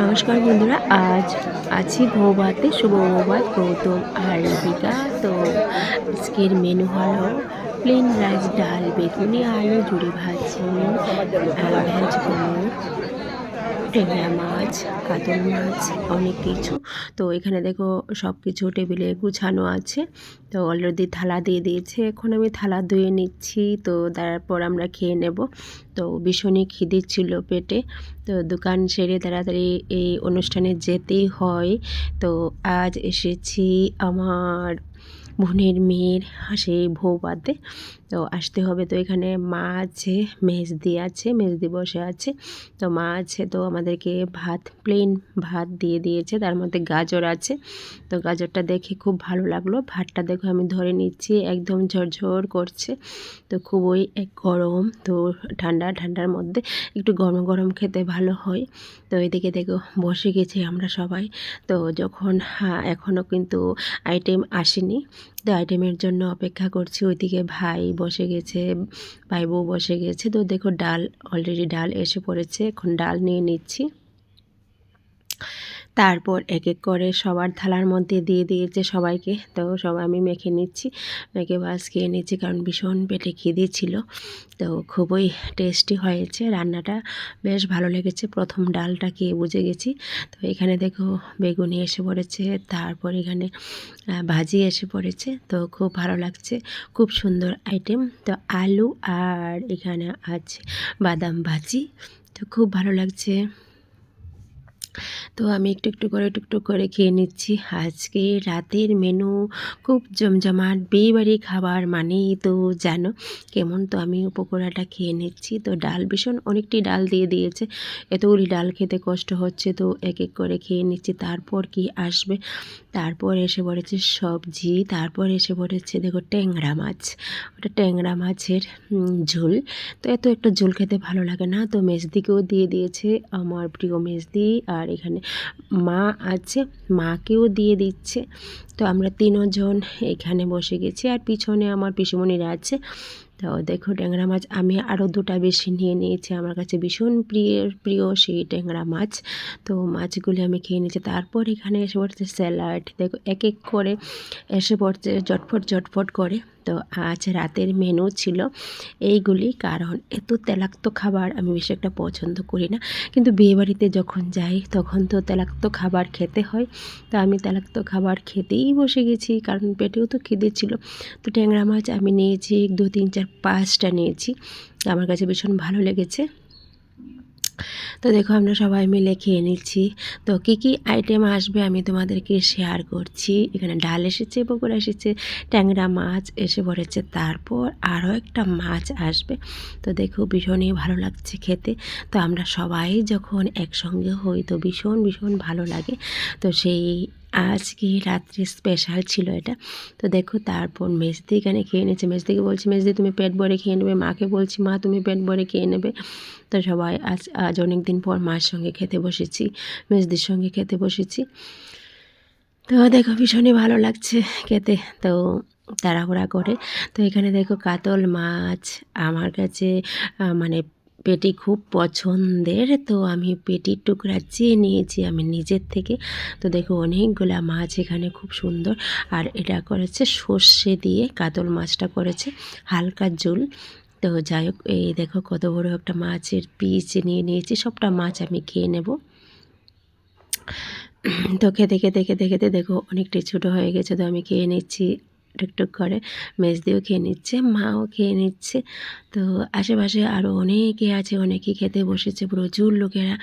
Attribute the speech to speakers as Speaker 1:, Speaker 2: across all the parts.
Speaker 1: নমস্কার বন্ধুরা, আজ আছি বৌভাতে শুভ বৌভাত গৌতম আর রবিকা তো আজকের মেনু হলো প্লেন রাইস ডাল, বেগুনি, আলু জুড়ি ভাজি, আর ভেজ ট্যাংরা মাছ, কাতল মাছ, অনেক কিছু। তো এখানে দেখো সব কিছু টেবিলে গুছানো আছে। তো অলরেডি থালা দিয়ে দিয়েছে। এখন আমি থালা ধুয়ে নিচ্ছি। তো তারপর আমরা খেয়ে নেব। তো ভীষণই খিদে ছিল পেটে। তো দোকান সেরে তাড়াতাড়ি এই অনুষ্ঠানে যেতেই হয়। তো আজ এসেছি আমার বোনের মেয়ের সেই বৌভাতে তো আসতে হবে তো এখানে মা আছে মেজদি আছে মেজদি বসে আছে। তো মা আছে তো আমাদেরকে ভাত প্লেন ভাত দিয়ে দিয়েছে। তার মধ্যে গাজর আছে। তো গাজরটা দেখে খুব ভালো লাগল। ভাতটা দেখো আমি ধরে নিচ্ছি, একদম ঝরঝর করছে। তো খুবই গরম। তো ঠান্ডা, ঠান্ডার মধ্যে একটু গরম গরম খেতে ভালো হয়। তো এদিকে দেখো বসে গেছি আমরা সবাই। তো যখন হ্যাঁ এখনও কিন্তু আইটেম আসেনি। তো আইটেমের জন্য অপেক্ষা করছি। ওইদিকে ভাই বসে গেছে, ভাই বউ বসে গেছে। তো দেখো ডাল অলরেডি ডাল এসে পড়েছে। এখন ডাল নিয়ে নিচ্ছি। তারপর এক এক করে সবার থালার মধ্যে দিয়ে দিয়েছে সবাইকে। তো সবাই আমি মেখে নিচ্ছি। মেখে বাস খেয়ে নিচ্ছি কারণ ভীষণ পেটে খিদে ছিল। তো খুবই টেস্টি হয়েছে রান্নাটা। বেশ ভালো লেগেছে। প্রথম ডালটা খেয়ে বুঝে গেছি। তো এখানে দেখো বেগুনি এসে পড়েছে। তারপর এখানে ভাজি এসে পড়েছে। তো খুব ভালো লাগছে। খুব সুন্দর আইটেম তো আলু আর এখানে আছে বাদাম ভাজি। তো খুব ভালো লাগছে। তো আমি একটু একটু করে টুকটুক করে খেয়ে নিচ্ছি। আজকে রাতের মেনু খুব জমজমাট বিয়েবাড়ি খাবার মানেই তো জানো কেমন তো আমি পকোড়াটা খেয়ে নিচ্ছি। তো ডাল ভীষণ অনেকটি ডাল দিয়ে দিয়েছে। এতগুলি ডাল খেতে কষ্ট হচ্ছে তো এক এক করে খেয়ে নিচ্ছি। তারপর কি আসবে? তারপর এসে পড়েছে সবজি, তারপর এসে পড়েছে দেখো ট্যাংরা মাছ। ওটা ট্যাংরা মাছের ঝোল। তো এত একটা ঝোল খেতে ভালো লাগে না। তো মেজদিকেও দিয়ে দিয়েছে, আমার প্রিয় মেজদি। আর এখানে মা আছে, মাকেও দিয়ে দিচ্ছে। তো আমরা তিনজন এখানে বসে গেছি আর পিছনে আমার পিসিমণিরা আছে। তো দেখো ট্যাংরা মাছ আমি আরও দুটা বেশি নিয়ে নিয়েছি। আমার কাছে ভীষণ প্রিয় প্রিয় সেই ট্যাংরা মাছ। তো মাছগুলি আমি খেয়ে নিয়েছি। তারপর এখানে এসে পড়ছে স্যালাড। দেখো এক এক করে এসে পড়ছে জটফট জটফট করে। তো আজ রাতের মেনু ছিল এইগুলি। কারণ এত তেলাক্ত খাবার আমি বেশি একটা পছন্দ করি না। কিন্তু বিয়েবাড়িতে যখন যাই, তখন তো তেলাক্ত খাবার খেতে হয়। তো আমি তেলাক্ত খাবার খেতেই বসে গেছি। কারণ পেটেও তো খিদে ছিল। তো ট্যাংরা মাছ আমি নিয়েছি দু, তিন, চার পাঁচটা নিয়েছি। আমার কাছে ভীষণ ভালো লেগেছে। তো দেখো, আমরা সবাই মিলে খেয়ে নিচ্ছি। তো কী কী আইটেম আসবে আমি তোমাদেরকে শেয়ার করছি। এখানে ডাল এসেছে, পকোড়া এসেছে, ট্যাংরা মাছ এসে পড়েছে। তারপর আরও একটা মাছ আসবে। তো দেখো, ভীষণই ভালো লাগছে খেতে। তো আমরা সবাই যখন একসঙ্গে হই, তো ভীষণ ভীষণ ভালো লাগে। তো সেই আজকে রাত্রে স্পেশাল ছিল এটা। তো দেখো তারপর মেজদি এখানে খেয়ে নিয়েছে। মেজদিকে বলছি, মেজদি, তুমি পেট ভরে খেয়ে নেবে? মাকে বলছি, মা, তুমি পেট ভরে খেয়ে নেবে। তো সবাই আজ আজ অনেক দিন পর মার সঙ্গে খেতে বসেছি, মেজদির সঙ্গে খেতে বসেছি। তো দেখো ভীষণই ভালো লাগছে খেতে। তো তাড়াহুড়া করে। তো এখানে দেখো কাতল মাছ, আমার কাছে মানে পেটি খুব পছন্দের। তো আমি পেটির টুকরা চেয়ে নিয়েছি আমি নিজের থেকে। তো দেখো অনেকগুলা মাছ এখানে খুব সুন্দর। আর এটা করেছে সর্ষে দিয়ে কাতল মাছটা করেছে, হালকা ঝোল। তো যাই হোক, এই দেখো কত বড় একটা মাছের পিস নিয়ে নিয়েছি, সবটা মাছ আমি খেয়ে নেব। তো খেতে খেতে খেতে খেতে দেখো অনেকটাই ছোটো হয়ে গেছে, তো আমি খেয়ে নিচ্ছি। টুকটুক করে। দিয়েও খেয়ে নিচ্ছে, মাও খেয়ে নিচ্ছে। তো আশেপাশে আরও অনেকে আছে অনেকেই খেতে বসেছে, প্রচুর লোকেরা।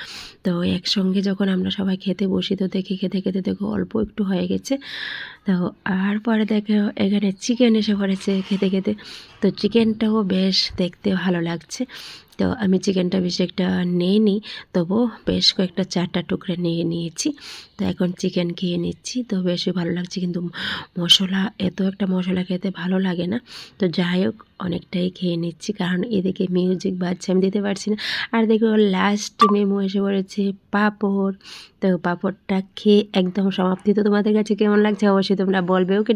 Speaker 1: তো একসঙ্গে যখন আমরা সবাই খেতে বসি, তো দেখি খেতে খেতে দেখো অল্প একটু হয়ে গেছে। তো আর পরে দেখো, এখানে চিকেন এসে পড়েছে খেতে খেতে। তো চিকেনটাও বেশ দেখতে ভালো লাগছে। তো আমি চিকেনটা বেশি একটা নিইনি তবুও বেশ কয়েকটা চারটা টুকরে নিয়ে নিয়েছি। তো এখন চিকেন খেয়ে নিচ্ছি। তো বেশি ভালো লাগছে। কিন্তু মশলা, এত একটা মশলা খেতে ভালো লাগে না। তো যাই হোক অনেকটাই খেয়ে নিচ্ছি, কারণ এদিকে মিউজিক বাজছে, আমি দিতে পারছি না। আর দেখো লাস্ট মেমো এসে পড়েছে, পাঁপড়। তো পাঁপড়টা খেয়ে একদম সমাপ্তি। তো তোমাদের কাছে কেমন লাগছে? অবশ্যই তোমরা বলবেও কি